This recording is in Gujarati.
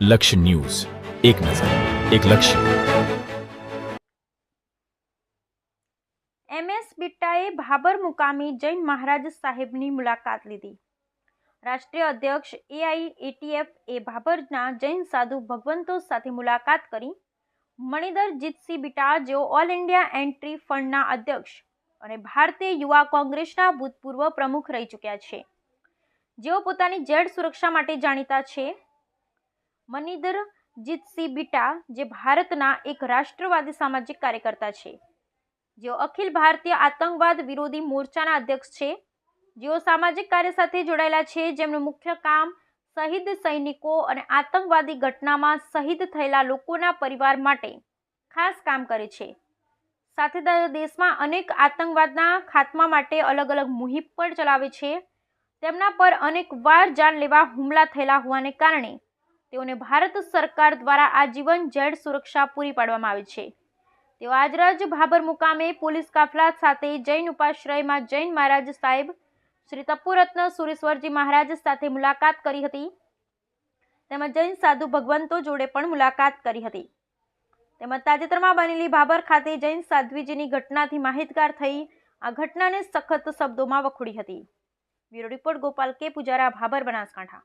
લક્ષ્ય ન્યૂઝ. એક નજર, એક લક્ષ્ય. એમએસ બિટ્ટાએ ભાબર મુકામી જૈન મહારાજ સાહેબની મુલાકાત લીધી. રાષ્ટ્રીય અધ્યક્ષ એઆઈએટીએફ એ ભાભરના જૈન સાધુ ભગવંતો સાથે મુલાકાત કરી. મણિધર જીતસિંહ બિટા જેઓ ઓલ ઇન્ડિયા એન્ટ્રી ફંડના અધ્યક્ષ અને ભારતીય યુવા કોંગ્રેસના ભૂતપૂર્વ પ્રમુખ રહી ચૂક્યા છે. જેઓ પોતાની જેડ સુરક્ષા માટે જાણીતા છે. મનિધર જીતસિંહ બિટા, જે ભારતના એક રાષ્ટ્રવાદી સામાજિક કાર્યકર્તા છે. જેઓ અખિલ ભારતીય આતંકવાદ વિરોધી મોરચાના અધ્યક્ષ છે. જેઓ સામાજિક કાર્ય સાથે જોડાયેલા છે. જેમનું મુખ્ય કામ શહીદ સૈનિકો અને આતંકવાદી ઘટનામાં શહીદ થયેલા લોકોના પરિવાર માટે ખાસ કામ કરે છે. સાથે દેશમાં અનેક આતંકવાદના ખાત્મા માટે અલગ અલગ મુહિમ પણ ચલાવે છે. તેમના પર અનેક વાર જાનલેવા હુમલા થયેલા હોવાને કારણે તેઓને ભારત સરકાર દ્વારા આજીવન જેડ સુરક્ષા પૂરી પાડવામાં આવી છે. તેઓ આજરોજ ભાબર મુકામે પોલીસ કાફલા સાથે જૈન ઉપાશ્રયમાં જૈન મહારાજ સાહેબ શ્રી તપુરત્ન સુરેશ્વરજી મહારાજ સાથે મુલાકાત કરી હતી. તેમજ જૈન સાધુ ભગવંતો જોડે પણ મુલાકાત કરી હતી. તેમજ તાજેતરમાં બનેલી ભાબર ખાતે જૈન સાધ્વીજીની ઘટનાથી માહિતગાર થઈ આ ઘટનાને સખત શબ્દોમાં વખોડી હતી. બ્યુરો રિપોર્ટ ગોપાલ કે. પુજારા ભાબર બનાસકાંઠા.